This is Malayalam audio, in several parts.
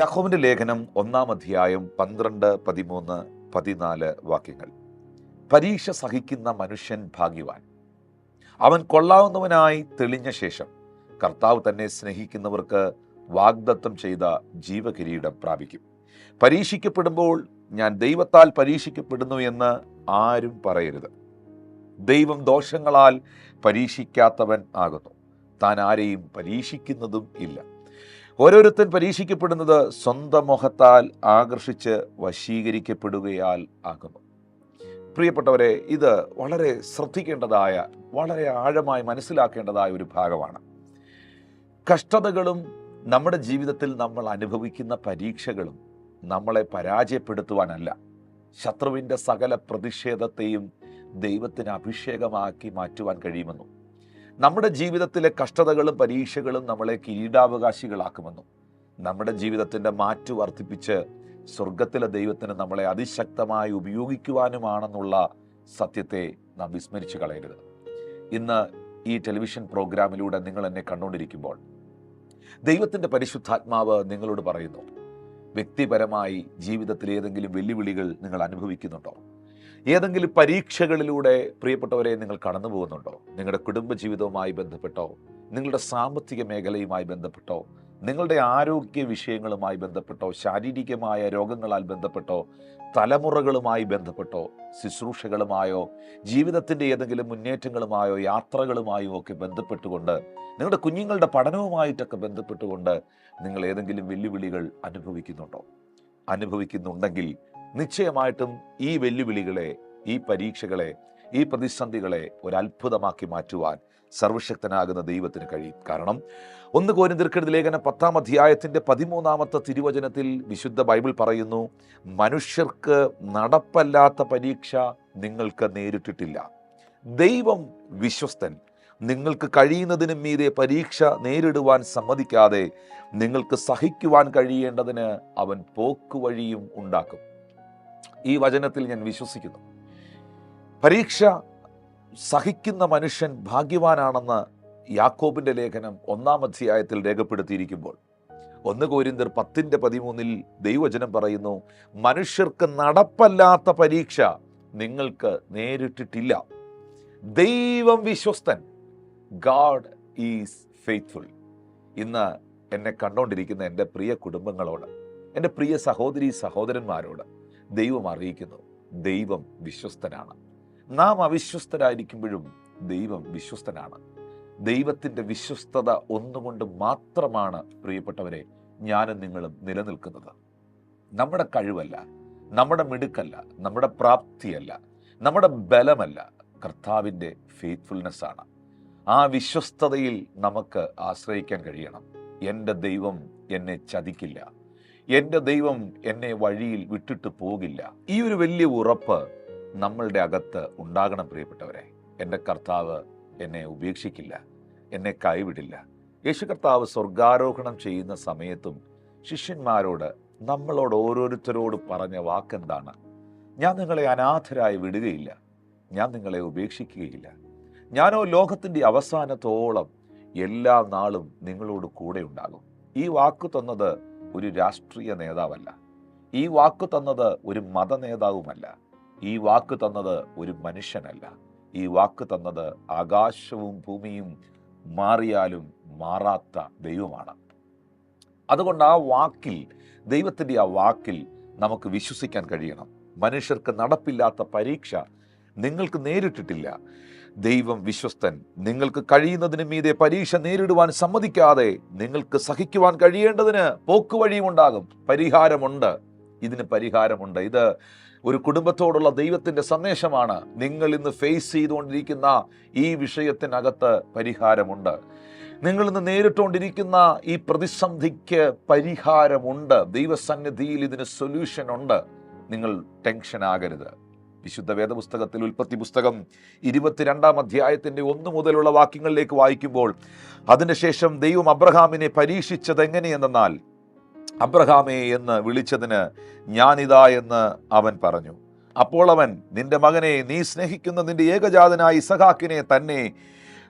യാക്കോബിന്റെ ലേഖനം ഒന്നാം അധ്യായം പന്ത്രണ്ട് പതിമൂന്ന് പതിനാല് വാക്യങ്ങൾ. പരീക്ഷ സഹിക്കുന്ന മനുഷ്യൻ ഭാഗ്യവാൻ. അവൻ കൊള്ളാവുന്നവനായി തെളിഞ്ഞ ശേഷം കർത്താവ് തന്നെ സ്നേഹിക്കുന്നവർക്ക് വാഗ്ദത്തം ചെയ്ത ജീവകിരീടം പ്രാപിക്കും. പരീക്ഷിക്കപ്പെടുമ്പോൾ ഞാൻ ദൈവത്താൽ പരീക്ഷിക്കപ്പെടുന്നു എന്ന് ആരും പറയരുത്. ദൈവം ദോഷങ്ങളാൽ പരീക്ഷിക്കാത്തവൻ ആകുന്നു. താൻ ആരെയും പരീക്ഷിക്കുന്നതും ഇല്ല. ഓരോരുത്തൻ പരീക്ഷിക്കപ്പെടുന്നത് സ്വന്തം മോഹത്താൽ ആകർഷിച്ച് വശീകരിക്കപ്പെടുകയാൽ ആകുന്നു. പ്രിയപ്പെട്ടവരെ ഇത് വളരെ ശ്രദ്ധിക്കേണ്ടതായ വളരെ ആഴമായി മനസ്സിലാക്കേണ്ടതായ ഒരു ഭാഗമാണ്. കഷ്ടതകളും നമ്മുടെ ജീവിതത്തിൽ നമ്മൾ അനുഭവിക്കുന്ന പരീക്ഷകളും നമ്മളെ പരാജയപ്പെടുത്തുവാനല്ല. ശത്രുവിന്റെ സകല പ്രതിഷേധത്തെയും ദൈവത്തിന് അഭിഷേകമാക്കി മാറ്റുവാൻ കഴിയുമെന്നും നമ്മുടെ ജീവിതത്തിലെ കഷ്ടതകളും പരീക്ഷകളും നമ്മളെ കിരീടാവകാശികളാക്കുമെന്നും നമ്മുടെ ജീവിതത്തിന്റെ മാറ്റു വർദ്ധിപ്പിച്ച് സ്വർഗത്തിലെ ദൈവത്തിന് നമ്മളെ അതിശക്തമായി ഉപയോഗിക്കുവാനുമാണെന്നുള്ള സത്യത്തെ നാം വിസ്മരിച്ചു കളയരുത്. ഇന്ന് ഈ ടെലിവിഷൻ പ്രോഗ്രാമിലൂടെ നിങ്ങൾ എന്നെ കണ്ടുകൊണ്ടിരിക്കുമ്പോൾ ദൈവത്തിന്റെ പരിശുദ്ധാത്മാവ് നിങ്ങളോട് പറയുന്നു വ്യക്തിപരമായി ജീവിതത്തിൽ ഏതെങ്കിലും വെല്ലുവിളികൾ നിങ്ങൾ അനുഭവിക്കുന്നുണ്ടോ? ഏതെങ്കിലും പരീക്ഷകളിലൂടെ പ്രിയപ്പെട്ടവരെ നിങ്ങൾ കടന്നു പോകുന്നുണ്ടോ? നിങ്ങളുടെ കുടുംബജീവിതവുമായി ബന്ധപ്പെട്ടോ? നിങ്ങളുടെ സാമ്പത്തിക മേഖലയുമായി ബന്ധപ്പെട്ടോ? നിങ്ങളുടെ ആരോഗ്യ വിഷയങ്ങളുമായി ബന്ധപ്പെട്ടോ? ശാരീരികമായ രോഗങ്ങളാൽ ബന്ധപ്പെട്ടോ? തലമുറകളുമായി ബന്ധപ്പെട്ടോ? ശുശ്രൂഷകളുമായോ? ജീവിതത്തിന്റെ ഏതെങ്കിലും മുന്നേറ്റങ്ങളുമായോ? യാത്രകളുമായോ ഒക്കെ ബന്ധപ്പെട്ടുകൊണ്ട് നിങ്ങളുടെ കുഞ്ഞുങ്ങളുടെ പഠനവുമായിട്ടൊക്കെ ബന്ധപ്പെട്ടുകൊണ്ട് നിങ്ങൾ ഏതെങ്കിലും വെല്ലുവിളികൾ അനുഭവിക്കുന്നുണ്ടോ? അനുഭവിക്കുന്നുണ്ടെങ്കിൽ നിശ്ചയമായിട്ടും ഈ വെല്ലുവിളികളെ ഈ പരീക്ഷകളെ ഈ പ്രതിസന്ധികളെ ഒരു അത്ഭുതമാക്കി മാറ്റുവാൻ സർവശക്തനാകുന്ന ദൈവത്തിന് കഴിയും. കാരണം ഒന്ന് കോരിന്തിർക്കെടുത്ത ലേഖന പത്താം അധ്യായത്തിന്റെ പതിമൂന്നാമത്തെ തിരുവചനത്തിൽ വിശുദ്ധ ബൈബിൾ പറയുന്നു മനുഷ്യർക്ക് നടപ്പല്ലാത്ത പരീക്ഷ നിങ്ങൾക്ക് നേരിട്ടിട്ടില്ല. ദൈവം വിശ്വസ്തൻ. നിങ്ങൾക്ക് കഴിയുന്നതിനും മീതെ പരീക്ഷ നേരിടുവാൻ സമ്മതിക്കാതെ നിങ്ങൾക്ക് സഹിക്കുവാൻ കഴിയേണ്ടതിന് അവൻ പോക്കുവഴിയും ഉണ്ടാക്കും. ഈ വചനത്തിൽ ഞാൻ വിശ്വസിക്കുന്നു. പരീക്ഷ സഹിക്കുന്ന മനുഷ്യൻ ഭാഗ്യവാനാണെന്ന് യാക്കോബിന്റെ ലേഖനം ഒന്നാം അധ്യായത്തിൽ രേഖപ്പെടുത്തിയിരിക്കുമ്പോൾ ഒന്ന് കോരിന്തർ പത്തിന്റെ പതിമൂന്നിൽ ദൈവവചനം പറയുന്നു മനുഷ്യർക്ക് നടപ്പല്ലാത്ത പരീക്ഷ നിങ്ങൾക്ക് നേരിട്ടിട്ടില്ല. ദൈവം വിശ്വസ്തൻ ഗാഡ് ഈസ് ഫെയ്ത്ത്ഫുൾ. ഇന്ന് എന്നെ കണ്ടുകൊണ്ടിരിക്കുന്ന എന്റെ പ്രിയ കുടുംബങ്ങളോട് എന്റെ പ്രിയ സഹോദരി സഹോദരന്മാരോട് ദൈവം അറിയിക്കുന്നു. ദൈവം വിശ്വസ്തനാണ്. നാം അവിശ്വസ്തരായിരിക്കുമ്പോഴും ദൈവം വിശ്വസ്തനാണ്. ദൈവത്തിന്റെ വിശ്വസ്തത ഒന്നുകൊണ്ട് മാത്രമാണ് പ്രിയപ്പെട്ടവരെ ഞാനും നിങ്ങളും നിലനിൽക്കുന്നത്. നമ്മുടെ കഴിവല്ല നമ്മുടെ മിടുക്കല്ല നമ്മുടെ പ്രാപ്തിയല്ല നമ്മുടെ ബലമല്ല കർത്താവിന്റെ ഫെയ്ത്ത്ഫുൾനെസ് ആണ്. ആ വിശ്വസ്തതയിൽ നമുക്ക് ആശ്രയിക്കാൻ കഴിയണം. എന്റെ ദൈവം എന്നെ ചതിക്കില്ല. എന്റെ ദൈവം എന്നെ വഴിയിൽ വിട്ടിട്ട് പോകില്ല. ഈ ഒരു വലിയ ഉറപ്പ് നമ്മളുടെ അകത്ത് ഉണ്ടാകണം പ്രിയപ്പെട്ടവരെ. എന്റെ കർത്താവ് എന്നെ ഉപേക്ഷിക്കില്ല എന്നെ കൈവിടില്ല. യേശു കർത്താവ് സ്വർഗാരോഹണം ചെയ്യുന്ന സമയത്തും ശിഷ്യന്മാരോട് നമ്മളോട് ഓരോരുത്തരോട് പറഞ്ഞ വാക്കെന്താണ്? ഞാൻ നിങ്ങളെ അനാഥരായി വിടുകയില്ല ഞാൻ നിങ്ങളെ ഉപേക്ഷിക്കുകയില്ല. ഞാനോ ലോകത്തിന്റെ അവസാനത്തോളം എല്ലാ നാളും നിങ്ങളോട് കൂടെ ഉണ്ടാകും. ഈ വാക്ക് തന്നത് ഒരു രാഷ്ട്രീയ നേതാവല്ല. ഈ വാക്ക് തന്നത് ഒരു മത നേതാവുമല്ല ഈ വാക്ക് തന്നത് ഒരു മനുഷ്യനല്ല. ഈ വാക്ക് തന്നത് ആകാശവും ഭൂമിയും മാറിയാലും മാറാത്ത ദൈവമാണ്. അതുകൊണ്ട് ആ വാക്കിൽ ദൈവത്തിന്റെ ആ വാക്കിൽ നമുക്ക് വിശ്വസിക്കാൻ കഴിയണം. മനുഷ്യർക്ക് നടപ്പില്ലാത്ത പരീക്ഷ നിങ്ങൾക്ക് നേരിട്ടിട്ടില്ല. ദൈവം വിശ്വസ്തൻ. നിങ്ങൾക്ക് കഴിയുന്നതിന് മീതെ പരീക്ഷ നേരിടുവാൻ സമ്മതിക്കാതെ നിങ്ങൾക്ക് സഹിക്കുവാൻ കഴിയേണ്ടതിന് പോക്കുവഴിയുമുണ്ടാകും പരിഹാരമുണ്ട്. ഇതിന് പരിഹാരമുണ്ട്. ഇത് ഒരു കുടുംബത്തോടുള്ള ദൈവത്തിന്റെ സന്ദേശമാണ്. നിങ്ങൾ ഇന്ന് ഫേസ് ചെയ്തുകൊണ്ടിരിക്കുന്ന ഈ വിഷയത്തിനകത്ത് പരിഹാരമുണ്ട്. നിങ്ങൾ ഇന്ന് നേരിട്ടുകൊണ്ടിരിക്കുന്ന ഈ പ്രതിസന്ധിക്ക് പരിഹാരമുണ്ട്. ദൈവസന്നിധിയിൽ ഇതിന് സൊല്യൂഷൻ ഉണ്ട്. നിങ്ങൾ ടെൻഷൻ ആകരുത്. വിശുദ്ധ വേദപുസ്തകത്തിൽ ഉൽപ്പത്തി പുസ്തകം ഇരുപത്തിരണ്ടാം അധ്യായത്തിന്റെ ഒന്ന് മുതലുള്ള വാക്യങ്ങളിലേക്ക് വായിക്കുമ്പോൾ അതിനുശേഷം ദൈവം അബ്രഹാമിനെ പരീക്ഷിച്ചത് എങ്ങനെയെന്നാൽ അബ്രഹാമേ എന്ന് വിളിച്ചതിന് ഞാനിതാ എന്ന് അവൻ പറഞ്ഞു. അപ്പോൾ അവൻ നിന്റെ മകനെ നീ സ്നേഹിക്കുന്ന നിന്റെ ഏകജാതനായ ഇസഹാക്കിനെ തന്നെ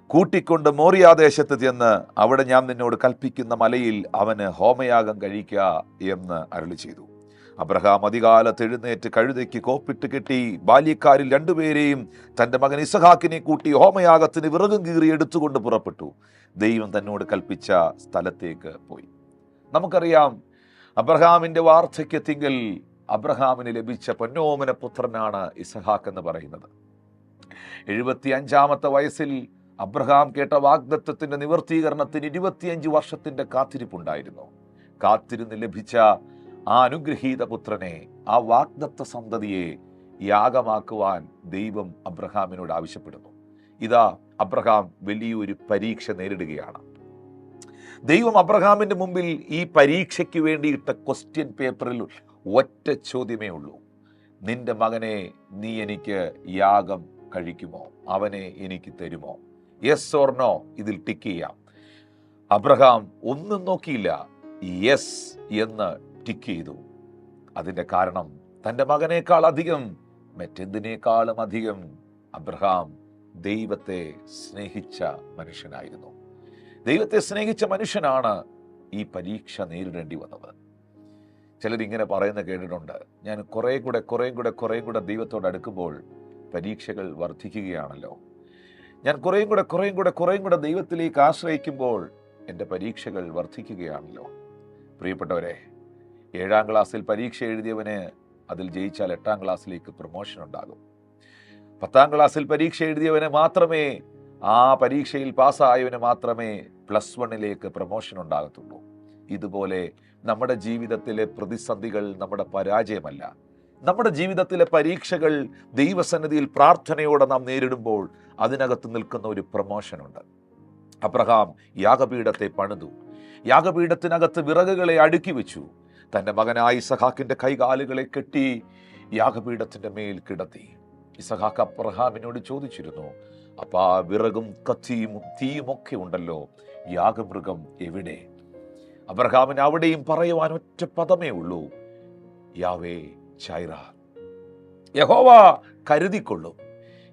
കൂട്ടിക്കൊണ്ട് മോറിയാദേശത്ത് ചെന്ന് അവിടെ ഞാൻ നിന്നോട് കൽപ്പിക്കുന്ന മലയിൽ അവന് ഹോമയാഗം കഴിക്കുക എന്ന് അരുളി ചെയ്തു. അബ്രഹാം അധികാലത്ത് എഴുന്നേറ്റ് കഴുതയ്ക്ക് കോപ്പിട്ട് കെട്ടി ബാല്യക്കാരിൽ രണ്ടുപേരെയും തന്റെ മകൻ ഇസഹാക്കിനെ കൂട്ടി ഹോമയാഗത്തിന് വിറകും കീറി എടുത്തുകൊണ്ട് പുറപ്പെട്ടു. ദൈവം തന്നോട് കൽപ്പിച്ച സ്ഥലത്തേക്ക് പോയി. നമുക്കറിയാം അബ്രഹാമിന്റെ വാർദ്ധക്യത്തിങ്കിൽ അബ്രഹാമിന് ലഭിച്ച പൊന്നോമന പുത്രനാണ് ഇസഹാക്ക് എന്ന് പറയുന്നത്. എഴുപത്തി അഞ്ചാമത്തെ വയസ്സിൽ അബ്രഹാം കേട്ട വാഗ്ദത്വത്തിന്റെ നിവർത്തീകരണത്തിന് ഇരുപത്തിയഞ്ച് വർഷത്തിന്റെ കാത്തിരിപ്പുണ്ടായിരുന്നു. കാത്തിരുന്ന് ലഭിച്ച ആ അനുഗ്രഹീത പുത്രനെ ആ വാഗ്ദത്ത സന്തതിയെ യാഗമാക്കുവാൻ ദൈവം അബ്രഹാമിനോട് ആവശ്യപ്പെടുന്നു. ഇതാ അബ്രഹാം വലിയൊരു പരീക്ഷ നേരിടുകയാണ്. ദൈവം അബ്രഹാമിന്റെ മുമ്പിൽ ഈ പരീക്ഷയ്ക്ക് വേണ്ടിയിട്ട ക്വസ്റ്റ്യൻ പേപ്പറിൽ ഒറ്റ ചോദ്യമേ ഉള്ളൂ. നിന്റെ മകനെ നീ എനിക്ക് യാഗം കഴിക്കുമോ? അവനെ എനിക്ക് തരുമോ? യെസ് ഓർ നോ ഇതിൽ ടിക്ക് ചെയ്യാം. അബ്രഹാം ഒന്നും നോക്കിയില്ല. യെസ് എന്ന് ടിക്ക് ചെയ്തു അതിന്റെ കാരണം തന്റെ മകനേക്കാൾ അധികം മറ്റെന്തിനേക്കാളും അധികം അബ്രഹാം ദൈവത്തെ സ്നേഹിച്ച മനുഷ്യനായിരുന്നു. ദൈവത്തെ സ്നേഹിച്ച മനുഷ്യനാണ് ഈ പരീക്ഷ നേരിടേണ്ടി വന്നത്. ചിലരിങ്ങനെ പറയുന്ന കേട്ടിട്ടുണ്ട്. ഞാൻ കുറേ കൂടെ കുറേ കൂടെ കുറേ കൂടെ ദൈവത്തോട് അടുക്കുമ്പോൾ പരീക്ഷകൾ വർദ്ധിക്കുകയാണല്ലോ. ഞാൻ കുറേ കൂടെ കുറേ കൂടെ കുറേ കൂടെ ദൈവത്തിലേക്ക് ആശ്രയിക്കുമ്പോൾ എന്റെ പരീക്ഷകൾ വർദ്ധിക്കുകയാണല്ലോ. പ്രിയപ്പെട്ടവരെ ഏഴാം ക്ലാസ്സിൽ പരീക്ഷ എഴുതിയവന് അതിൽ ജയിച്ചാൽ എട്ടാം ക്ലാസ്സിലേക്ക് പ്രൊമോഷൻ ഉണ്ടാകും. പത്താം ക്ലാസ്സിൽ പരീക്ഷ എഴുതിയവന് മാത്രമേ ആ പരീക്ഷയിൽ പാസ്സായവന് മാത്രമേ പ്ലസ് വണ്ണിലേക്ക് പ്രൊമോഷൻ ഉണ്ടാകത്തുള്ളൂ. ഇതുപോലെ നമ്മുടെ ജീവിതത്തിലെ പ്രതിസന്ധികൾ നമ്മുടെ പരാജയമല്ല. നമ്മുടെ ജീവിതത്തിലെ പരീക്ഷകൾ ദൈവസന്നിധിയിൽ പ്രാർത്ഥനയോടെ നാം നേരിടുമ്പോൾ അതിനകത്ത് നിൽക്കുന്ന ഒരു പ്രൊമോഷനുണ്ട് അബ്രഹാം യാഗപീഠത്തെ പണിതു. യാഗപീഠത്തിനകത്ത് വിറകുകളെ അടുക്കി വെച്ചു. തന്റെ മകനായ ഇസഹാക്കിന്റെ കൈകാലുകളെ കെട്ടി യാഗപീഠത്തിന്റെ മേൽ കിടത്തി. ഇസഹാക്ക് അബ്രഹാമിനോട് ചോദിച്ചിരുന്നു അപ്പാ വിറകും കത്തിയും തീയുമൊക്കെ ഉണ്ടല്ലോ യാഗമൃഗം എവിടെ? അബ്രഹാമിന് അവിടെയും പറയുവാൻ ഒറ്റ പദമേ ഉള്ളൂ യാവേ ചൈറ യഹോവ കരുതിക്കൊള്ളും.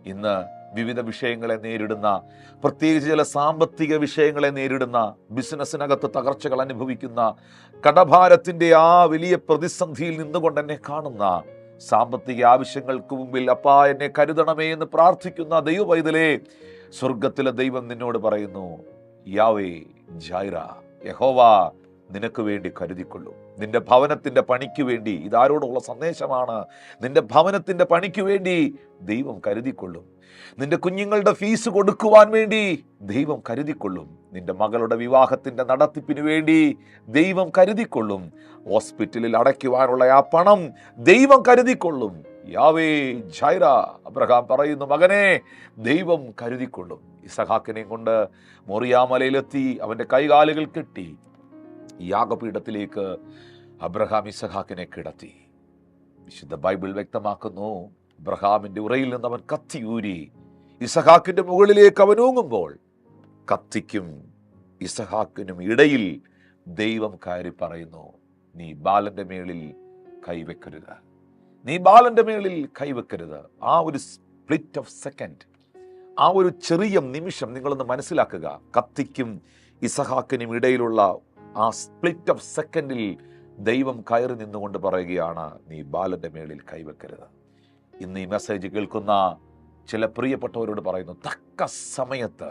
ഇന്ന് വിവിധ വിഷയങ്ങളെ നേരിടുന്ന പ്രത്യേകിച്ച് ചില സാമ്പത്തിക വിഷയങ്ങളെ നേരിടുന്ന ബിസിനസ്സിനകത്ത് തകർച്ചകൾ അനുഭവിക്കുന്ന കടഭാരത്തിന്റെ ആ വലിയ പ്രതിസന്ധിയിൽ നിന്നുകൊണ്ട് എന്നെ കാണുന്ന സാമ്പത്തിക ആവശ്യങ്ങൾക്ക് മുമ്പിൽ അപ്പാ എന്നെ കരുതണമേ എന്ന് പ്രാർത്ഥിക്കുന്ന ദൈവവൈതലേ സ്വർഗത്തിലെ ദൈവം നിന്നോട് പറയുന്നു യാവേ ജൈറ യഹോവ നിനക്ക് വേണ്ടി കരുതിക്കൊള്ളൂ. നിന്റെ ഭവനത്തിന്റെ പണിക്ക് വേണ്ടി. ഇതാരോടുള്ള സന്ദേശമാണ്. നിന്റെ ഭവനത്തിന്റെ പണിക്ക് വേണ്ടി ദൈവം കരുതിക്കൊള്ളും. നിന്റെ കുഞ്ഞുങ്ങളുടെ ഫീസ് കൊടുക്കുവാൻ വേണ്ടി ദൈവം കരുതിക്കൊള്ളും. നിന്റെ മകളുടെ വിവാഹത്തിന്റെ നടത്തിപ്പിന് വേണ്ടി ദൈവം കരുതിക്കൊള്ളും. ഹോസ്പിറ്റലിൽ അടയ്ക്കുവാനുള്ള ആ പണം ദൈവം കരുതിക്കൊള്ളും. യാവേ ജൈറ അബ്രഹാം പറയുന്നു മകനെ ദൈവം കരുതിക്കൊള്ളും. ഇസഹാക്കിനെയും കൊണ്ട് മൊറിയാമലയിലെത്തി അവന്റെ കൈകാലുകൾ കെട്ടി. യാഗപീഠത്തിലേക്ക് അബ്രഹാം ഇസഹാക്കിനെ കിടത്തി. വിശുദ്ധ ബൈബിൾ വ്യക്തമാക്കുന്നു അബ്രഹാമിന്റെ ഉറയിൽ നിന്ന് അവൻ കത്തിയൂരി. ഇസഹാക്കിന്റെ മുകളിലേക്ക് അവൻ ഊങ്ങുമ്പോൾ കത്തിക്കും ഇസഹാക്കിനും ഇടയിൽ ദൈവം കയറി പറയുന്നു നീ ബാലന്റെ മേളിൽ കൈവെക്കരുത്. നീ ബാലന്റെ മേളിൽ കൈവെക്കരുത്. ആ ഒരു സ്പ്ലിറ്റ് ഓഫ് സെക്കൻഡ് ആ ഒരു ചെറിയ നിമിഷം നിങ്ങളൊന്ന് മനസ്സിലാക്കുക. കത്തിക്കും ഇസഹാക്കിനും ഇടയിലുള്ള ആ സ്പ്ലിറ്റ് ഓഫ് സെക്കൻഡിൽ ദൈവം കയറി നിന്നുകൊണ്ട് പറയുകയാണ് നീ ബാലന്റെ മേളിൽ കൈവെക്കരുത്. ഇന്ന് ഈ മെസ്സേജ് കേൾക്കുന്ന ചില പ്രിയപ്പെട്ടവരോട് പറയുന്നു തക്ക സമയത്ത്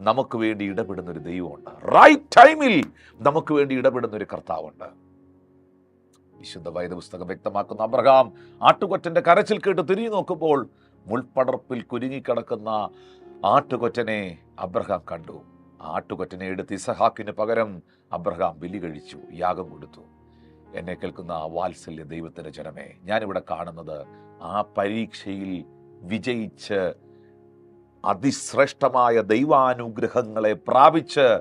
നമുക്ക് വേണ്ടി ഇടപെടുന്ന ഒരു ദൈവമുണ്ട് റൈറ്റ് ടൈമിൽ നമുക്ക് വേണ്ടി ഇടപെടുന്ന ഒരു കർത്താവുണ്ട്. വിശുദ്ധ പുസ്തകം വ്യക്തമാക്കുന്ന അബ്രഹാം ആട്ടുകൊറ്റന്റെ കരച്ചിൽ കേട്ട് തിരിഞ്ഞു നോക്കുമ്പോൾ മുൾപ്പടർപ്പിൽ കുരുങ്ങിക്കിടക്കുന്ന ആട്ടുകൊറ്റനെ അബ്രഹാം കണ്ടു. ആട്ടുകൊറ്റനെ എടുത്ത് ഇസഹാക്കിന് പകരം അബ്രഹാം ബലി കഴിച്ചു യാഗം കൊടുത്തു. എന്നെ കേൾക്കുന്ന ആ വാത്സല്യ ദൈവത്തിന്റെ ജനമേ ഞാനിവിടെ കാണുന്നത് ആ പരീക്ഷയിൽ വിജയിച്ച് അതിശ്രേഷ്ഠമായ ദൈവാനുഗ്രഹങ്ങളെ പ്രാപിച്ച്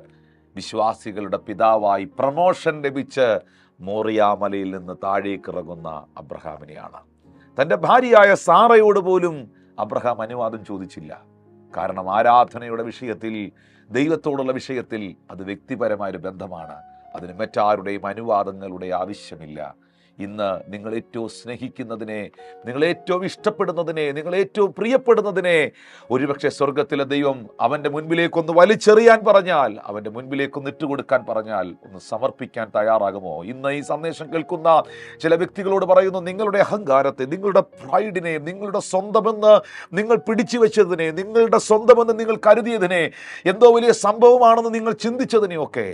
വിശ്വാസികളുടെ പിതാവായി പ്രമോഷൻ ലഭിച്ച് മോറിയാമലയിൽ നിന്ന് താഴേക്ക് ഇറങ്ങുന്ന അബ്രഹാമിനെയാണ്. തന്റെ ഭാര്യയായ സാറയോട് പോലും അബ്രഹാം അനുവാദം ചോദിച്ചില്ല. കാരണം ആരാധനയുടെ വിഷയത്തിൽ ദൈവത്തോടുള്ള വിഷയത്തിൽ അത് വ്യക്തിപരമായൊരു ബന്ധമാണ്. അതിന് മറ്റാരുടെയും അനുവാദങ്ങളുടെ ആവശ്യമില്ല. ഇന്ന് നിങ്ങൾ ഏറ്റവും സ്നേഹിക്കുന്നതിനെ നിങ്ങൾ ഏറ്റവും ഇഷ്ടപ്പെടുന്നതിനെ നിങ്ങൾ ഏറ്റവും പ്രിയപ്പെടുന്നതിനെ ഒരുപക്ഷെ സ്വർഗത്തിലെ ദൈവം അവന്റെ മുൻപിലേക്കൊന്ന് വലിച്ചെറിയാൻ പറഞ്ഞാൽ അവന്റെ മുൻപിലേക്കൊന്ന് ഇട്ടുകൊടുക്കാൻ പറഞ്ഞാൽ ഒന്ന് സമർപ്പിക്കാൻ തയ്യാറാകുമോ? ഇന്ന് ഈ സന്ദേശം കേൾക്കുന്ന ചില വ്യക്തികളോട് പറയുന്നു നിങ്ങളുടെ അഹങ്കാരത്തെ നിങ്ങളുടെ പ്രൈഡിനെ നിങ്ങളുടെ സ്വന്തമെന്ന് നിങ്ങൾ പിടിച്ചു വെച്ചതിനെ നിങ്ങളുടെ സ്വന്തമെന്ന് നിങ്ങൾ കരുതിയതിനെ എന്തോ വലിയ സംഭവമാണെന്ന് നിങ്ങൾ ചിന്തിച്ചതിനെയൊക്കെ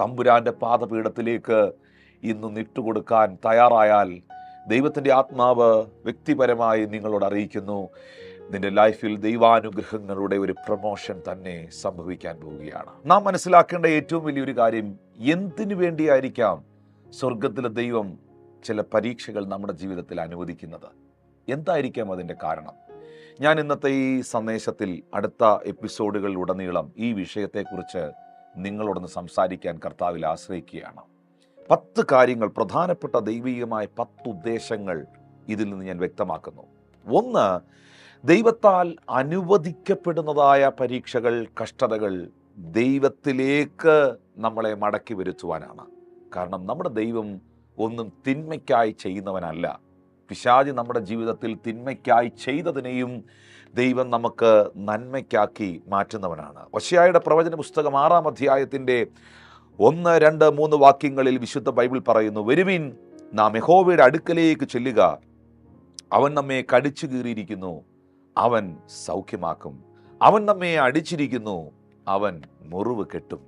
തമ്പുരാന്റെ പാദപീഠത്തിലേക്ക് ഇന്ന് നിട്ടുകൊടുക്കാൻ തയ്യാറായാൽ ദൈവത്തിന്റെ ആത്മാവ് വ്യക്തിപരമായി നിങ്ങളോട് അറിയിക്കുന്നു. നിന്റെ ലൈഫിൽ ദൈവാനുഗ്രഹങ്ങളുടെ ഒരു പ്രൊമോഷൻ തന്നെ സംഭവിക്കാൻ പോവുകയാണ്. നാം മനസ്സിലാക്കേണ്ട ഏറ്റവും വലിയൊരു കാര്യം എന്തിനു വേണ്ടിയായിരിക്കാം സ്വർഗത്തിലെ ദൈവം ചില പരീക്ഷകൾ നമ്മുടെ ജീവിതത്തിൽ അനുവദിക്കുന്നത്? എന്തായിരിക്കാം അതിന്റെ കാരണം? ഞാൻ ഇന്നത്തെ ഈ സന്ദേശത്തിൽ അടുത്ത എപ്പിസോഡുകളിലുടനീളം ഈ വിഷയത്തെക്കുറിച്ച് നിങ്ങളോടൊന്ന് സംസാരിക്കാൻ കർത്താവിൽ ആശ്രയിക്കുകയാണ്. പത്ത് കാര്യങ്ങൾ പ്രധാനപ്പെട്ട ദൈവീയമായ പത്ത് ഉദ്ദേശങ്ങൾ ഇതിൽ നിന്ന് ഞാൻ വ്യക്തമാക്കുന്നു. ഒന്ന് ദൈവത്താൽ അനുവദിക്കപ്പെടുന്നതായ പരീക്ഷകൾ കഷ്ടതകൾ ദൈവത്തിലേക്ക് നമ്മളെ മടക്കി വരുത്തുവാനാണ്. കാരണം നമ്മുടെ ദൈവം ഒന്നും തിന്മയ്ക്കായി ചെയ്യുന്നവനല്ല. പിശാജ് നമ്മുടെ ജീവിതത്തിൽ തിന്മയ്ക്കായി ചെയ്തതിനെയും ദൈവം നമുക്ക് നന്മയ്ക്കാക്കി മാറ്റുന്നവനാണ്. ഒശയായുടെ പ്രവചന പുസ്തകം ആറാം അധ്യായത്തിന്റെ ഒന്ന് രണ്ട് മൂന്ന് വാക്യങ്ങളിൽ വിശുദ്ധ ബൈബിൾ പറയുന്നു വരുവിൻ നാം യഹോവയുടെ അടുക്കലേക്ക് ചെല്ലുക. അവൻ നമ്മെ കടിച്ചു കീറിയിരിക്കുന്നു. അവൻ സൗഖ്യമാക്കും. അവൻ നമ്മെ അടിച്ചിരിക്കുന്നു. അവൻ മുറിവ് കെട്ടും.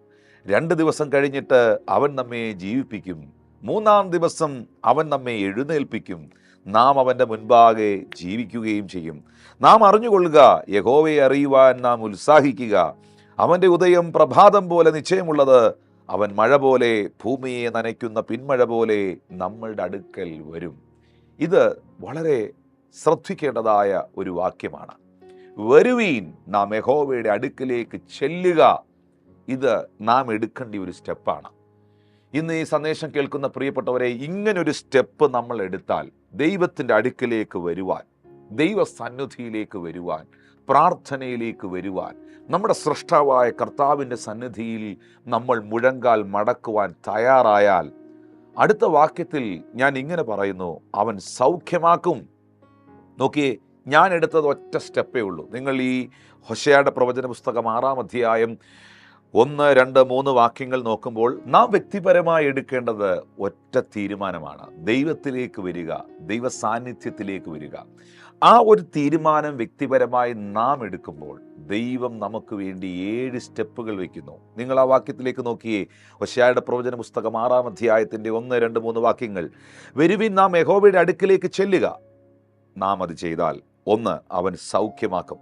രണ്ട് ദിവസം കഴിഞ്ഞിട്ട് അവൻ നമ്മെ ജീവിപ്പിക്കും. മൂന്നാം ദിവസം അവൻ നമ്മെ എഴുന്നേൽപ്പിക്കും. നാം അവന്റെ മുൻപാകെ ജീവിക്കുകയും ചെയ്യും. നാം അറിഞ്ഞുകൊള്ളുക യഹോവയെ അറിയുവാൻ നാം ഉത്സാഹിക്കുക. അവന്റെ ഉദയം പ്രഭാതം പോലെ നിശ്ചയമുള്ളത് അവൻ മഴ പോലെ ഭൂമിയെ നനയ്ക്കുന്ന പിന്മഴ പോലെ നമ്മളുടെ അടുക്കൽ വരും. ഇത് വളരെ ശ്രദ്ധിക്കേണ്ടതായ ഒരു വാക്യമാണ്. വരുവീൻ നാം യഹോവയുടെ അടുക്കിലേക്ക് ചെല്ലുക. ഇത് നാം എടുക്കേണ്ട ഒരു സ്റ്റെപ്പാണ്. ഇന്ന് ഈ സന്ദേശം കേൾക്കുന്ന പ്രിയപ്പെട്ടവരെ ഇങ്ങനൊരു സ്റ്റെപ്പ് നമ്മൾ എടുത്താൽ ദൈവത്തിന്റെ അടുക്കിലേക്ക് വരുവാൻ ദൈവ സന്നിധിയിലേക്ക് വരുവാൻ പ്രാർത്ഥനയിലേക്ക് വരുവാൻ നമ്മുടെ സൃഷ്ടാവായ കർത്താവിന്റെ സന്നിധിയിൽ നമ്മൾ മുഴങ്കാൽ മടക്കുവാൻ തയ്യാറായാൽ അടുത്ത വാക്യത്തിൽ ഞാൻ ഇങ്ങനെ പറയുന്നു അവൻ സൗഖ്യമാക്കും. നോക്കിയേ ഞാൻ എടുത്തത് ഒറ്റ സ്റ്റെപ്പേ ഉള്ളൂ. നിങ്ങൾ ഈ ഹൊശയുടെ പ്രവചന പുസ്തകം ആറാം അധ്യായം ഒന്ന് രണ്ട് മൂന്ന് വാക്യങ്ങൾ നോക്കുമ്പോൾ നാം വ്യക്തിപരമായി എടുക്കേണ്ടത് ഒറ്റ തീരുമാനമാണ്. ദൈവത്തിലേക്ക് വരിക ദൈവ സാന്നിധ്യത്തിലേക്ക് വരിക. ആ ഒരു തീരുമാനം വ്യക്തിപരമായി നാം എടുക്കുമ്പോൾ ദൈവം നമുക്ക് വേണ്ടി ഏഴ് സ്റ്റെപ്പുകൾ വയ്ക്കുന്നു. നിങ്ങൾ ആ വാക്യത്തിലേക്ക് നോക്കിയേ. ഒശയായുടെ പ്രവചന പുസ്തകം ആറാം അധ്യായത്തിന്റെ ഒന്ന് രണ്ട് മൂന്ന് വാക്യങ്ങൾ. വരുവിൻ നാം യഹോവയുടെ അടുക്കിലേക്ക് ചെല്ലുക. നാം അത് ചെയ്താൽ ഒന്ന് അവൻ സൗഖ്യമാക്കും.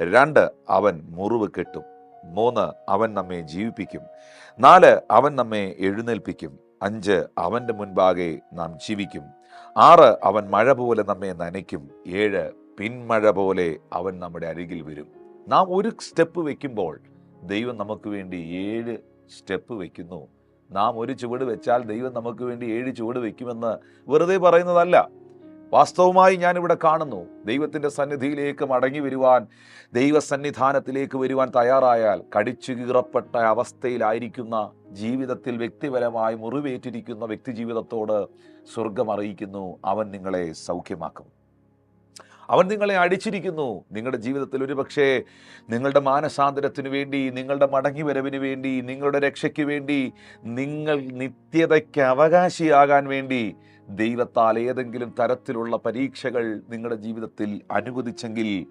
രണ്ട് അവൻ മുറിവ് കെട്ടും. മൂന്ന് അവൻ നമ്മെ ജീവിപ്പിക്കും. നാല് അവൻ നമ്മെ എഴുന്നേൽപ്പിക്കും. അഞ്ച് അവന്റെ മുൻപാകെ നാം ജീവിക്കും. ആറ് അവൻ മഴ പോലെ നമ്മെ നനയ്ക്കും. ഏഴ് പിന്മഴ പോലെ അവൻ നമ്മുടെ അരികിൽ വരും. നാം ഒരു സ്റ്റെപ്പ് വെക്കുമ്പോൾ ദൈവം നമുക്ക് വേണ്ടി ഏഴ് സ്റ്റെപ്പ് വെക്കുന്നു. നാം ഒരു ചുവട് വെച്ചാൽ ദൈവം നമുക്ക് വേണ്ടി ഏഴ് ചുവട് വെക്കുമെന്ന് വെറുതെ പറയുന്നതല്ല. വാസ്തവമായി ഞാനിവിടെ കാണുന്നു. ദൈവത്തിന്റെ സന്നിധിയിലേക്ക് മടങ്ങി വരുവാൻ ദൈവസന്നിധാനത്തിലേക്ക് വരുവാൻ തയ്യാറായാൽ കടിച്ചു കീറപ്പെട്ട അവസ്ഥയിലായിരിക്കുന്ന ജീവിതത്തിൽ വ്യക്തിപരമായി മുറിവേറ്റിരിക്കുന്ന വ്യക്തി ജീവിതത്തോട് സ്വർഗം അറിയിക്കുന്നു. അവൻ നിങ്ങളെ സൗഖ്യമാക്കും. അവൻ നിങ്ങളെ അടിച്ചിരിക്കുന്നു. നിങ്ങളുടെ ജീവിതത്തിൽ ഒരു പക്ഷേ നിങ്ങളുടെ മാനസാന്തരത്തിനു വേണ്ടി നിങ്ങളുടെ മടങ്ങി വരവിന് വേണ്ടി നിങ്ങളുടെ രക്ഷയ്ക്ക് വേണ്ടി നിങ്ങൾ നിത്യതയ്ക്ക് അവകാശിയാകാൻ വേണ്ടി ദൈവത്താൽ ഏതെങ്കിലും തരത്തിലുള്ള പരീക്ഷകൾ നിങ്ങളുടെ ജീവിതത്തിൽ അനുവദിച്ചെങ്കിൽ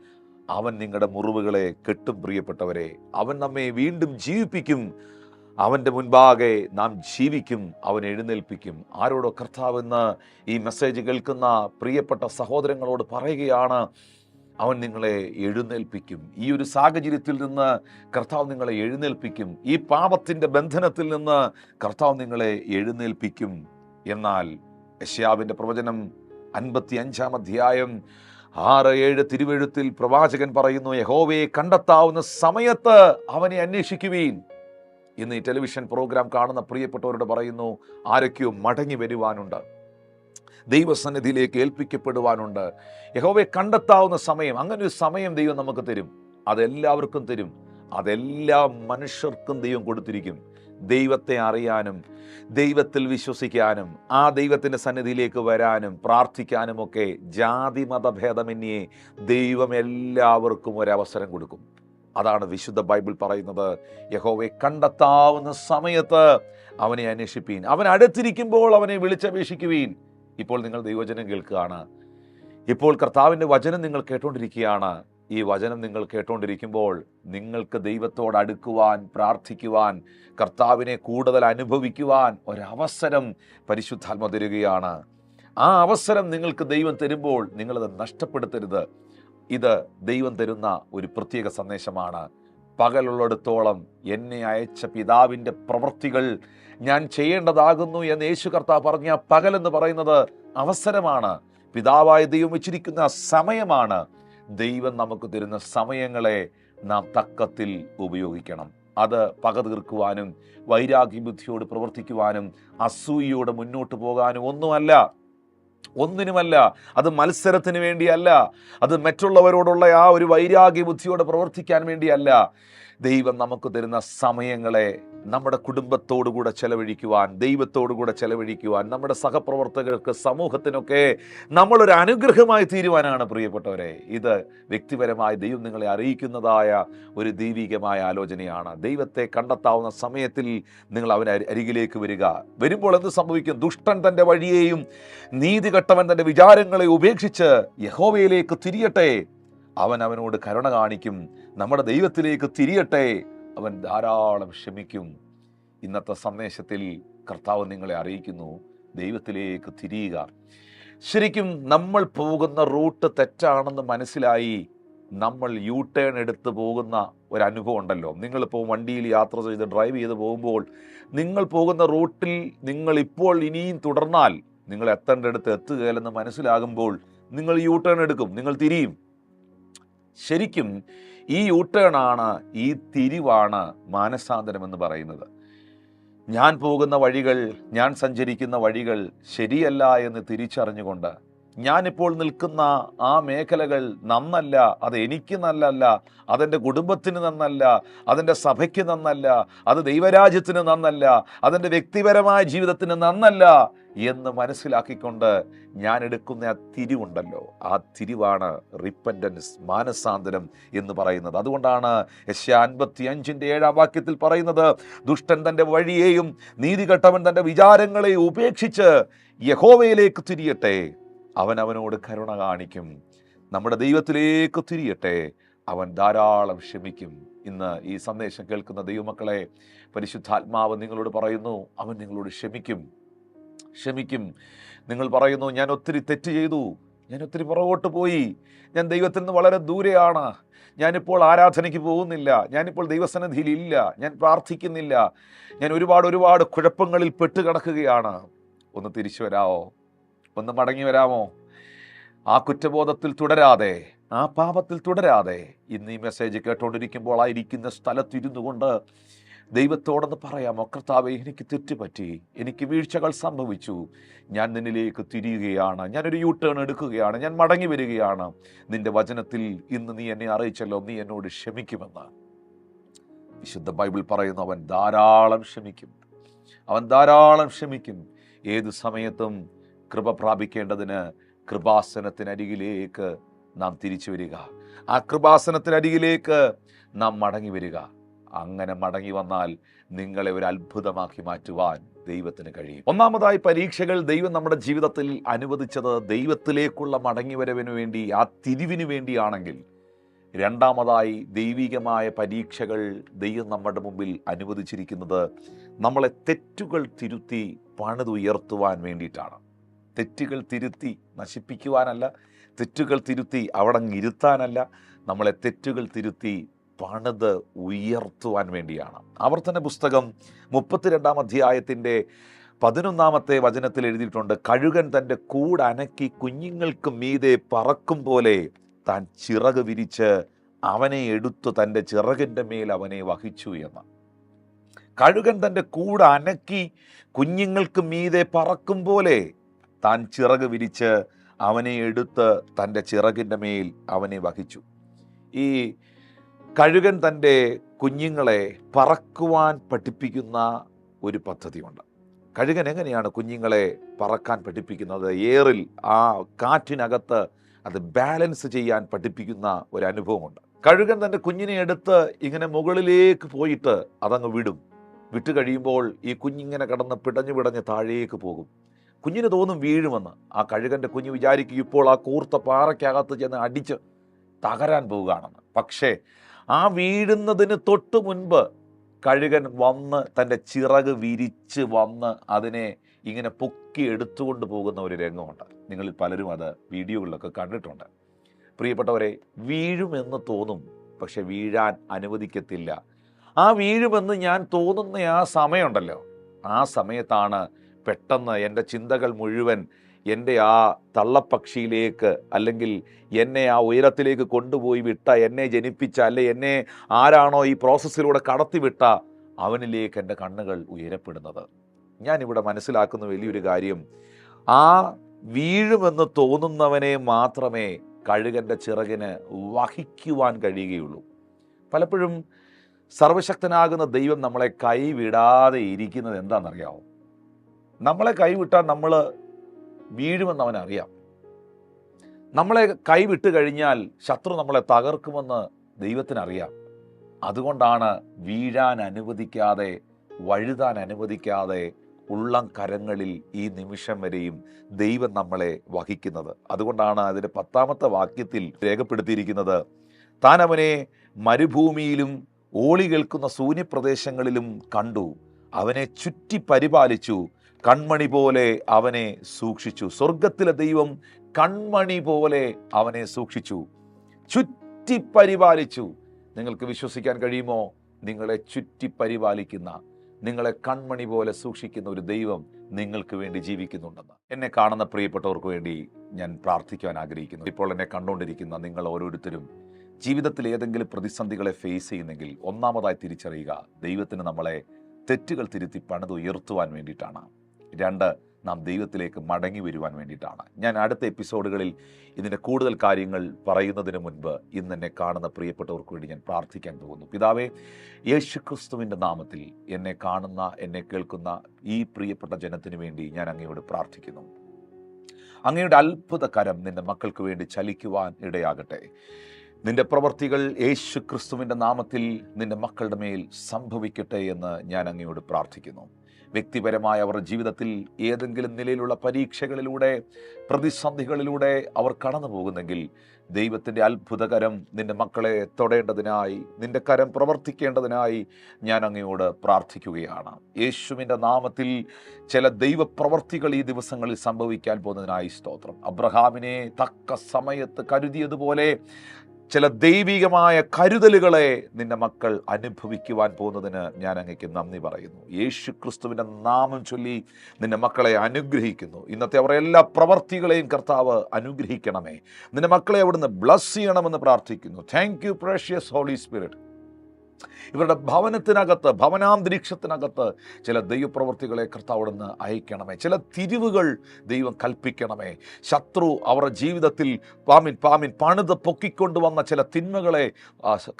അവൻ നിങ്ങളുടെ മുറിവുകളെ കെട്ടും പ്രിയപ്പെട്ടവരെ. അവൻ നമ്മെ വീണ്ടും ജീവിപ്പിക്കും. അവന്റെ മുൻപാകെ നാം ജീവിക്കും അവൻ എഴുന്നേൽപ്പിക്കും. ആരോടോ കർത്താവ് എന്ന് ഈ മെസ്സേജ് കേൾക്കുന്ന പ്രിയപ്പെട്ട സഹോദരങ്ങളോട് പറയുകയാണ് അവൻ നിങ്ങളെ എഴുന്നേൽപ്പിക്കും. ഈ ഒരു സാഹചര്യത്തിൽ നിന്ന് കർത്താവ് നിങ്ങളെ എഴുന്നേൽപ്പിക്കും. ഈ പാപത്തിന്റെ ബന്ധനത്തിൽ നിന്ന് കർത്താവ് നിങ്ങളെ എഴുന്നേൽപ്പിക്കും. എന്നാൽ യശ്യാവിന്റെ പ്രവചനം അൻപത്തി അഞ്ചാം അധ്യായം ആറ് ഏഴ് തിരുവെഴുത്തിൽ പ്രവാചകൻ പറയുന്നു യഹോവയെ കണ്ടെത്താവുന്ന സമയത്ത് അവനെ അന്വേഷിക്കുവീൻ. ഇന്ന് ഈ ടെലിവിഷൻ പ്രോഗ്രാം കാണുന്ന പ്രിയപ്പെട്ടവരോട് പറയുന്നു ആരൊക്കെയോ മടങ്ങി വരുവാനുണ്ട്. ദൈവസന്നിധിയിലേക്ക് ഏൽപ്പിക്കപ്പെടുവാനുണ്ട്. യഹോവയെ കണ്ടെത്താവുന്ന സമയം അങ്ങനെ ഒരു സമയം ദൈവം നമുക്ക് തരും. അതെല്ലാവർക്കും തരും. അതെല്ലാ മനുഷ്യർക്കും ദൈവം കൊടുത്തിരിക്കും. ദൈവത്തെ അറിയാനും ദൈവത്തിൽ വിശ്വസിക്കാനും ആ ദൈവത്തിന്റെ സന്നിധിയിലേക്ക് വരാനും പ്രാർത്ഥിക്കാനുമൊക്കെ ജാതി മതഭേദമന്യേ ദൈവം എല്ലാവർക്കും ഒരവസരം കൊടുക്കും. അതാണ് വിശുദ്ധ ബൈബിൾ പറയുന്നത്. യഹോവയെ കണ്ടെത്താവുന്ന സമയത്ത് അവനെ അന്വേഷിപ്പീൻ. അവൻ അടുത്തിരിക്കുമ്പോൾ അവനെ വിളിച്ചപേക്ഷിക്കുവീൻ. ഇപ്പോൾ നിങ്ങൾ ദൈവചനം കേൾക്കുകയാണ്. ഇപ്പോൾ കർത്താവിന്റെ വചനം നിങ്ങൾ കേട്ടുകൊണ്ടിരിക്കുകയാണ് ഈ വചനം നിങ്ങൾ കേട്ടുകൊണ്ടിരിക്കുമ്പോൾ നിങ്ങൾക്ക് ദൈവത്തോട് അടുക്കുവാൻ പ്രാർത്ഥിക്കുവാൻ കർത്താവിനെ കൂടുതൽ അനുഭവിക്കുവാൻ ഒരവസരം പരിശുദ്ധാത്മ തരികയാണ്. ആ അവസരം നിങ്ങൾക്ക് ദൈവം തരുമ്പോൾ നിങ്ങളത് നഷ്ടപ്പെടുത്തരുത്. ഇത് ദൈവം തരുന്ന ഒരു പ്രത്യേക സന്ദേശമാണ്. പകലുള്ളിടത്തോളം എന്നെ അയച്ച പിതാവിന്റെ പ്രവൃത്തികൾ ഞാൻ ചെയ്യേണ്ടതാകുന്നു എന്ന് യേശു കർത്താവ് പറഞ്ഞ പകലെന്ന് പറയുന്നത് അവസരമാണ്. പിതാവായ ദൈവം വെച്ചിരിക്കുന്ന സമയമാണ്. ദൈവം നമുക്ക് തരുന്ന സമയങ്ങളെ നാം തക്കത്തിൽ ഉപയോഗിക്കണം. അത് പക തീർക്കുവാനും വൈരാഗ്യ ബുദ്ധിയോട് പ്രവർത്തിക്കുവാനും അസൂയയോടെ മുന്നോട്ട് പോകാനും ഒന്നുമല്ല. ഒന്നിനുമല്ല അത് മത്സരത്തിന് വേണ്ടിയല്ല അത് മറ്റുള്ളവരോടുള്ള ആ ഒരു വൈരാഗ്യ ബുദ്ധിയോടെ പ്രവർത്തിക്കാൻ വേണ്ടിയല്ല. ദൈവം നമുക്ക് തരുന്ന സമയങ്ങളെ നമ്മുടെ കുടുംബത്തോടുകൂടെ ചെലവഴിക്കുവാൻ ദൈവത്തോടുകൂടെ ചെലവഴിക്കുവാൻ നമ്മുടെ സഹപ്രവർത്തകർക്ക് സമൂഹത്തിനൊക്കെ നമ്മളൊരു അനുഗ്രഹമായി തീരുവാനാണ് പ്രിയപ്പെട്ടവരെ. ഇത് വ്യക്തിപരമായി ദൈവം നിങ്ങളെ അറിയിക്കുന്നതായ ഒരു ദൈവികമായ ആലോചനയാണ്. ദൈവത്തെ കണ്ടെത്താവുന്ന സമയത്തിൽ നിങ്ങൾ അവനെ അരികിലേക്ക് വരിക. വരുമ്പോൾ എന്ത് സംഭവിക്കും? ദുഷ്ടൻ തന്റെ വഴിയെയും നീതി കെട്ടവൻ തന്റെ വിചാരങ്ങളെ ഉപേക്ഷിച്ച് യഹോവയിലേക്ക് തിരിയട്ടെ. അവൻ അവനോട് കരുണ കാണിക്കും. നമ്മുടെ ദൈവത്തിലേക്ക് തിരിയട്ടെ. അവൻ ധാരാളം ക്ഷമിക്കും. ഇന്നത്തെ സന്ദേശത്തിൽ കർത്താവ് നിങ്ങളെ അറിയിക്കുന്നു. ദൈവത്തിലേക്ക് തിരിയുക. ശരിക്കും നമ്മൾ പോകുന്ന റൂട്ട് തെറ്റാണെന്ന് മനസ്സിലായി നമ്മൾ യു ടേൺ എടുത്ത് പോകുന്ന ഒരു അനുഭവം ഉണ്ടല്ലോ നിങ്ങളിപ്പോൾ വണ്ടിയിൽ യാത്ര ചെയ്ത് ഡ്രൈവ് ചെയ്ത് പോകുമ്പോൾ നിങ്ങൾ പോകുന്ന റൂട്ടിൽ നിങ്ങൾ ഇപ്പോൾ ഇനിയും തുടർന്നാൽ നിങ്ങൾ എത്തേണ്ടടുത്ത് എത്തുകയില്ലെന്ന് മനസ്സിലാകുമ്പോൾ നിങ്ങൾ യു ടേൺ എടുക്കും. നിങ്ങൾ തിരിയും. ശരിക്കും ഈ യു ആണ് ഈ തിരിവാണ് മാനസാന്തരം എന്ന് പറയുന്നത്. ഞാൻ പോകുന്ന വഴികൾ ഞാൻ സഞ്ചരിക്കുന്ന വഴികൾ ശരിയല്ല എന്ന് തിരിച്ചറിഞ്ഞുകൊണ്ട് ഞാനിപ്പോൾ നിൽക്കുന്ന ആ മേഖലകൾ നന്നല്ല അത് എനിക്ക് നല്ലല്ല അതെന്റെ കുടുംബത്തിന് നന്നല്ല അതെന്റെ സഭയ്ക്ക് നന്നല്ല അത് ദൈവരാജ്യത്തിന് നന്നല്ല അതെന്റെ വ്യക്തിപരമായ ജീവിതത്തിന് നന്നല്ല എന്ന് മനസ്സിലാക്കിക്കൊണ്ട് ഞാൻ എടുക്കുന്ന ആ തിരിവുണ്ടല്ലോ. ആ തിരിവാണ് റിപ്പന്റൻസ് മാനസാന്തരം എന്ന് പറയുന്നത്. അതുകൊണ്ടാണ് യശ്യ അൻപത്തി അഞ്ചിന്റെ ഏഴാം വാക്യത്തിൽ പറയുന്നത് ദുഷ്ടൻ തന്റെ വഴിയെയും നീതി കെട്ടവൻ തന്റെ വിചാരങ്ങളെയും ഉപേക്ഷിച്ച് യഹോവയിലേക്ക് തിരിയട്ടെ. അവൻ അവനോട് കരുണ കാണിക്കും. നമ്മുടെ ദൈവത്തിലേക്ക് തിരിയട്ടെ. അവൻ ധാരാളം ക്ഷമിക്കും. ഇന്ന് ഈ സന്ദേശം കേൾക്കുന്ന ദൈവമക്കളെ പരിശുദ്ധാത്മാവ് നിങ്ങളോട് പറയുന്നു അവൻ നിങ്ങളോട് ക്ഷമിക്കും. ക്ഷമിക്കും. നിങ്ങൾ പറയുന്നു ഞാൻ ഒത്തിരി തെറ്റ് ചെയ്തു. ഞാൻ ഒത്തിരി പുറകോട്ട് പോയി. ഞാൻ ദൈവത്തിൽ നിന്ന് വളരെ ദൂരെയാണ്. ഞാനിപ്പോൾ ആരാധനയ്ക്ക് പോകുന്നില്ല. ഞാനിപ്പോൾ ദൈവസന്നിധിയിൽ ഇല്ല. ഞാൻ പ്രാർത്ഥിക്കുന്നില്ല. ഞാൻ ഒരുപാട് ഒരുപാട് കുഴപ്പങ്ങളിൽ പെട്ട് കിടക്കുകയാണ്. ഒന്ന് തിരിച്ചു വരാമോ ഒന്ന് മടങ്ങി വരാമോ? ആ കുറ്റബോധത്തിൽ തുടരാതെ ആ പാപത്തിൽ തുടരാതെ. ഇന്ന് ഈ മെസ്സേജ് കേട്ടുകൊണ്ടിരിക്കുമ്പോൾ ആയിരിക്കുന്ന സ്ഥലത്തിരുന്നു കൊണ്ട് ദൈവത്തോടൊന്ന് പറയാമോ? കർത്താവെ എനിക്ക് തെറ്റുപറ്റി. എനിക്ക് വീഴ്ചകൾ സംഭവിച്ചു. ഞാൻ നിന്നിലേക്ക് തിരിയുകയാണ്. ഞാനൊരു യൂ ടേൺ എടുക്കുകയാണ്. ഞാൻ മടങ്ങി വരികയാണ്. നിന്റെ വചനത്തിൽ ഇന്ന് നീ എന്നെ അറിയിച്ചല്ലോ. നീ എന്നോട് ക്ഷമിക്കുമെന്ന്. വിശുദ്ധ ബൈബിൾ പറയുന്നു അവൻ ധാരാളം ക്ഷമിക്കും. അവൻ ധാരാളം ക്ഷമിക്കും. ഏത് സമയത്തും കൃപ പ്രാപിക്കേണ്ടതിന് കൃപാസനത്തിനരികിലേക്ക് നാം തിരിച്ചു വരിക. ആ കൃപാസനത്തിനരികിലേക്ക് നാം മടങ്ങി വരിക. അങ്ങനെ മടങ്ങി വന്നാൽ നിങ്ങളെ ഒരു അത്ഭുതമാക്കി മാറ്റുവാൻ ദൈവത്തിന് കഴിയും. ഒന്നാമതായി പരീക്ഷകൾ ദൈവം നമ്മുടെ ജീവിതത്തിൽ അനുവദിച്ചത് ദൈവത്തിലേക്കുള്ള മടങ്ങിവരവിന് വേണ്ടി ആ തിരിവിന് വേണ്ടിയാണെങ്കിൽ രണ്ടാമതായി ദൈവികമായ പരീക്ഷകൾ ദൈവം നമ്മുടെ മുമ്പിൽ അനുവദിച്ചിരിക്കുന്നത് നമ്മളെ തെറ്റുകൾ തിരുത്തി പണിതുയർത്തുവാൻ വേണ്ടിയിട്ടാണ്. തെറ്റുകൾ തിരുത്തി നശിപ്പിക്കുവാനല്ല തെറ്റുകൾ തിരുത്തി അവിടെ ഇരുത്താനല്ല നമ്മളെ തെറ്റുകൾ തിരുത്തി പണിത് ഉയർത്തുവാൻ വേണ്ടിയാണ്. ആവർത്തന പുസ്തകം മുപ്പത്തിരണ്ടാം അധ്യായത്തിന്റെ പതിനൊന്നാമത്തെ വചനത്തിൽ എഴുതിയിട്ടുണ്ട് കഴുകൻ തന്റെ കൂടനക്കി കുഞ്ഞുങ്ങൾക്ക് മീതെ പറക്കും പോലെ താൻ ചിറക് വിരിച്ച് അവനെ എടുത്തു തന്റെ ചിറകിന്റെ മേൽ അവനെ വഹിച്ചു എന്ന്. കഴുകൻ തന്റെ കൂട് അനക്കി കുഞ്ഞുങ്ങൾക്ക് മീതെ പറക്കും പോലെ താൻ ചിറക് വിരിച്ച് അവനെ എടുത്ത് തന്റെ ചിറകിന്റെ മേൽ അവനെ വഹിച്ചു. ഈ കഴുകൻ തന്റെ കുഞ്ഞുങ്ങളെ പറക്കുവാൻ പഠിപ്പിക്കുന്ന ഒരു പദ്ധതിയുണ്ട്. കഴുകൻ എങ്ങനെയാണ് കുഞ്ഞുങ്ങളെ പറക്കാൻ പഠിപ്പിക്കുന്നത്? എയറിൽ ആ കാറ്റിനകത്ത് അത് ബാലൻസ് ചെയ്യാൻ പഠിപ്പിക്കുന്ന ഒരു അനുഭവമുണ്ട്. കഴുകൻ തന്റെ കുഞ്ഞിനെ എടുത്ത് ഇങ്ങനെ മുകളിലേക്ക് പോയിട്ട് അതങ്ങ് വിടും. വിട്ട് കഴിയുമ്പോൾ ഈ കുഞ്ഞിങ്ങനെ കടന്ന് പിടഞ്ഞു പിടഞ്ഞ് താഴേക്ക് പോകും. കുഞ്ഞിന് തോന്നും വീഴുമെന്ന്. ആ കഴുകന്റെ കുഞ്ഞ് വിചാരിക്കും ഇപ്പോൾ ആ കൂർത്ത പാറയ്ക്കകത്ത് ചെന്ന് അടിച്ച് തകരാൻ പോവുകയാണെന്ന്. പക്ഷേ ആ വീഴുന്നതിന് തൊട്ട് മുൻപ് കഴുകൻ വന്ന് തന്റെ ചിറക് വിരിച്ച് വന്ന് അതിനെ ഇങ്ങനെ പൊക്കി എടുത്തുകൊണ്ട് പോകുന്ന ഒരു രംഗമുണ്ട്. നിങ്ങളിൽ പലരും അത് വീഡിയോകളിലൊക്കെ കണ്ടിട്ടുണ്ട്. പ്രിയപ്പെട്ടവരെ വീഴുമെന്ന് തോന്നും പക്ഷെ വീഴാൻ അനുവദിക്കത്തില്ല. ആ വീഴുമെന്ന് ഞാൻ തോന്നുന്ന ആ സമയമുണ്ടല്ലോ. ആ സമയത്താണ് പെട്ടെന്ന് എന്റെ ചിന്തകൾ മുഴുവൻ എന്റെ ആ തള്ളപ്പക്ഷിയിലേക്ക് അല്ലെങ്കിൽ എന്നെ ആ ഉയരത്തിലേക്ക് കൊണ്ടുപോയി വിട്ട എന്നെ ജനിപ്പിച്ച അല്ലെ എന്നെ ആരാണോ ഈ പ്രോസസ്സിലൂടെ കടത്തിവിട്ട അവനിലേക്ക് എന്റെ കണ്ണുകൾ ഉയരപ്പെടുന്നത്. ഞാനിവിടെ മനസ്സിലാക്കുന്ന വലിയൊരു കാര്യം. ആ വീഴുമെന്ന് തോന്നുന്നവനെ മാത്രമേ കഴുകന്റെ ചിറകിന് വഹിക്കുവാൻ കഴിയുകയുള്ളൂ. പലപ്പോഴും സർവശക്തനാകുന്ന ദൈവം നമ്മളെ കൈവിടാതെ ഇരിക്കുന്നത് എന്താണെന്നറിയാമോ നമ്മളെ കൈവിട്ടാൽ നമ്മൾ വീഴുമെന്ന് അവനറിയാം നമ്മളെ കൈവിട്ട് കഴിഞ്ഞാൽ ശത്രു നമ്മളെ തകർക്കുമെന്ന് ദൈവത്തിനറിയാം അതുകൊണ്ടാണ് വീഴാൻ അനുവദിക്കാതെ വഴുതാൻ അനുവദിക്കാതെ ഉള്ളം കരങ്ങളിൽ ഈ നിമിഷം വരെയും ദൈവം നമ്മളെ വഹിക്കുന്നത്. അതുകൊണ്ടാണ് അതിന്റെ പത്താമത്തെ വാക്യത്തിൽ രേഖപ്പെടുത്തിയിരിക്കുന്നത് താൻ അവനെ മരുഭൂമിയിലും ഓളി കേൾക്കുന്ന ശൂന്യപ്രദേശങ്ങളിലും കണ്ടു. അവനെ ചുറ്റി പരിപാലിച്ചു. കൺമണി പോലെ അവനെ സൂക്ഷിച്ചു. സ്വർഗത്തിലെ ദൈവം കൺമണി പോലെ അവനെ സൂക്ഷിച്ചു. ചുറ്റി പരിപാലിച്ചു. നിങ്ങൾക്ക് വിശ്വസിക്കാൻ കഴിയുമോ? നിങ്ങളെ ചുറ്റി പരിപാലിക്കുന്ന നിങ്ങളെ കൺമണി പോലെ സൂക്ഷിക്കുന്ന ഒരു ദൈവം നിങ്ങൾക്ക് വേണ്ടി ജീവിക്കുന്നുണ്ടെന്ന്. എന്നെ കാണുന്ന പ്രിയപ്പെട്ടവർക്ക് വേണ്ടി ഞാൻ പ്രാർത്ഥിക്കുവാൻ ആഗ്രഹിക്കുന്നു. ഇപ്പോൾ എന്നെ കണ്ടുകൊണ്ടിരിക്കുന്ന നിങ്ങൾ ഓരോരുത്തരും ജീവിതത്തിൽ ഏതെങ്കിലും പ്രതിസന്ധികളെ ഫേസ് ചെയ്യുന്നെങ്കിൽ ഒന്നാമതായി തിരിച്ചറിയുക ദൈവത്തിന് നമ്മളെ തെറ്റുകൾ തിരുത്തി പണിത് ഉയർത്തുവാൻ വേണ്ടിയിട്ടാണ്. രണ്ട് നാം ദൈവത്തിലേക്ക് മടങ്ങി വരുവാൻ വേണ്ടിയിട്ടാണ്. ഞാൻ അടുത്ത എപ്പിസോഡുകളിൽ ഇതിന്റെ കൂടുതൽ കാര്യങ്ങൾ പറയുന്നതിന് മുൻപ് ഇന്ന് എന്നെ കാണുന്ന പ്രിയപ്പെട്ടവർക്ക് വേണ്ടി ഞാൻ പ്രാർത്ഥിക്കാൻ പോകുന്നു. പിതാവേ യേശു ക്രിസ്തുവിന്റെ നാമത്തിൽ എന്നെ കാണുന്ന എന്നെ കേൾക്കുന്ന ഈ പ്രിയപ്പെട്ട ജനത്തിന് വേണ്ടി ഞാൻ അങ്ങയോട് പ്രാർത്ഥിക്കുന്നു. അങ്ങയുടെ അത്ഭുത കരം നിന്റെ മക്കൾക്ക് വേണ്ടി ചലിക്കുവാൻ ഇടയാകട്ടെ. നിന്റെ പ്രവർത്തികൾ യേശു ക്രിസ്തുവിന്റെ നാമത്തിൽ നിന്റെ മക്കളുടെ മേൽ സംഭവിക്കട്ടെ എന്ന് ഞാൻ അങ്ങയോട് പ്രാർത്ഥിക്കുന്നു. വ്യക്തിപരമായ അവരുടെ ജീവിതത്തിൽ ഏതെങ്കിലും നിലയിലുള്ള പരീക്ഷകളിലൂടെ പ്രതിസന്ധികളിലൂടെ അവർ കടന്നു പോകുന്നെങ്കിൽ ദൈവത്തിന്റെ അത്ഭുതകരം നിന്റെ മക്കളെ തൊടേണ്ടതിനായി നിന്റെ കരം പ്രവർത്തിക്കേണ്ടതിനായി ഞാൻ അങ്ങയോട് പ്രാർത്ഥിക്കുകയാണ്. യേശുവിന്റെ നാമത്തിൽ ചില ദൈവപ്രവർത്തികൾ ഈ ദിവസങ്ങളിൽ സംഭവിക്കാൻ പോകുന്നതിനായി സ്തോത്രം. അബ്രഹാമിനെ തക്ക സമയത്ത് കരുതിയതുപോലെ ചില ദൈവികമായ കരുതലുകളെ നിന്റെ മക്കൾ അനുഭവിക്കുവാൻ പോകുന്നതിന് ഞാൻ അങ്ങേക്ക് നന്ദി പറയുന്നു. യേശു ക്രിസ്തുവിന്റെ നാമം ചൊല്ലി നിന്റെ മക്കളെ അനുഗ്രഹിക്കുന്നു. ഇന്നത്തെ അവരുടെ എല്ലാ പ്രവർത്തികളെയും കർത്താവ് അനുഗ്രഹിക്കണമേ. നിന്റെ മക്കളെ അവിടുന്ന് ബ്ലസ് ചെയ്യണമെന്ന് പ്രാർത്ഥിക്കുന്നു. Thank you precious Holy Spirit ഇവരുടെ ഭവനത്തിനകത്ത് ഭവനാന്തരീക്ഷത്തിനകത്ത് ചില ദൈവപ്രവർത്തികളെ കർത്താവിടുന്ന് അയക്കണമേ. ചില തിരിവുകൾ ദൈവം കൽപ്പിക്കണമേ. ശത്രു അവരുടെ ജീവിതത്തിൽ പാമിൻ പാമിൻ പണിത് പൊക്കിക്കൊണ്ടുവന്ന ചില തിന്മകളെ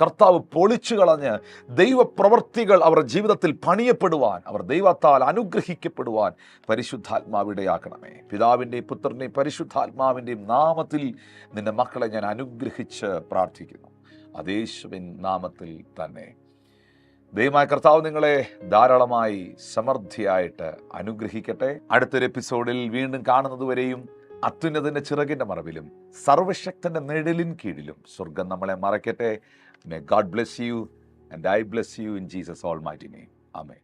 കർത്താവ് പൊളിച്ചു കളഞ്ഞ് ദൈവപ്രവർത്തികൾ അവരുടെ ജീവിതത്തിൽ പണിയപ്പെടുവാൻ അവർ ദൈവത്താൽ അനുഗ്രഹിക്കപ്പെടുവാൻ പരിശുദ്ധാത്മാവിടയാക്കണമേ പിതാവിന്റെയും പുത്രന്റെയും പരിശുദ്ധാത്മാവിന്റെയും നാമത്തിൽ നിന്റെ മക്കളെ ഞാൻ അനുഗ്രഹിച്ച് പ്രാർത്ഥിക്കുന്നു. അതേശുവിൻ നാമത്തിൽ തന്നെ. ദൈവമായ കർത്താവ് നിങ്ങളെ ധാരാളമായി സമൃദ്ധിയായിട്ട് അനുഗ്രഹിക്കട്ടെ. അടുത്തൊരു എപ്പിസോഡിൽ വീണ്ടും കാണുന്നതുവരെയും അത്യുന്നതിന്റെ ചിറകിന്റെ മറവിലും സർവശക്തന്റെ നിഴലിൻ കീഴിലും സ്വർഗം നമ്മളെ മറയ്ക്കട്ടെ. May God bless you and I bless you in Jesus almighty name amen